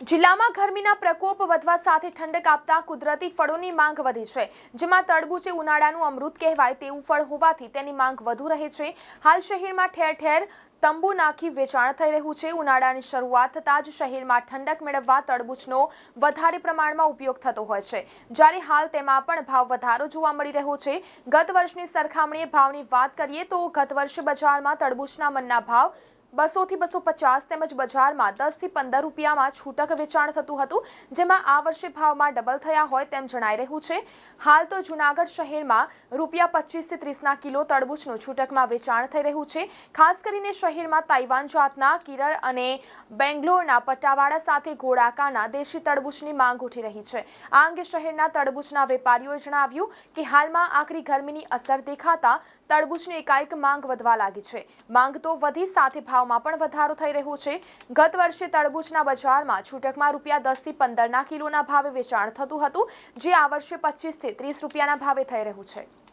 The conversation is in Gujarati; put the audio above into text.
જિલ્લામાં ગરમીના પ્રકોપ વધવા સાથે ઠંડક આપતા કુદરતી ફળોની માંગ વધી છે. જેમાં તરબૂચ એ ઉનાળાનું અમૃત કહેવાય તેવું ફળ હોવાથી તેની માંગ વધુ રહે છે. હાલ શહેરમાં ઠેર ઠેર તંબુ નાખી વેચાણ થઈ રહ્યું છે. ઉનાળાની શરૂઆત થતાં જ શહેરમાં ઠંડક મેળવવા તરબૂચનો વધારે પ્રમાણમાં ઉપયોગ થતો હોય છે. જ્યારે હાલ તેમાં પણ ભાવ વધારો જોવા મળી રહ્યો છે. ગત વર્ષની સરખામણીએ ભાવની વાત કરીએ તો ગત વર્ષે બજારમાં તડબૂચના મનના ભાવ બસોથી બસો પચાસ તેમજ બજારમાં દસથી પંદર રૂપિયામાં છૂટક વેચાણ થતું હતું, જેમાં આ વર્ષે ભાવમાં ડબલ થયા હોય તેમ જણાઈ રહ્યું છે. હાલ તો જુનાગઢ શહેરમાં રૂપિયા પચીસથી ત્રીસના કિલો તરબૂચનું છૂટકમાં વેચાણ થઈ રહ્યું છે. ખાસ કરીને શહેરમાં તાઇવાન જાતના કિરળ અને બેંગ્લોરના પટ્ટાવાળા સાથે ઘોડાકાના દેશી તરબૂચની માંગ ઉઠી રહી છે. આ અંગે શહેરના તરબૂચના વેપારીઓએ જણાવ્યું કે હાલમાં આકરી ગરમીની અસર દેખાતા તરબૂચની એકાએક માંગ વધવા લાગી છે. માંગ તો વધી સાથે ભાવમાં પણ વધારો થઈ રહ્યો છે. ગત વર્ષે તરબૂચના બજારમાં છૂટકમાં રૂપિયા દસથી પંદરના કિલોના ભાવે વેચાણ થતું હતું, જે આ વર્ષે પચીસથી ત્રીસ રૂપિયાના ભાવે થઈ રહ્યું છે.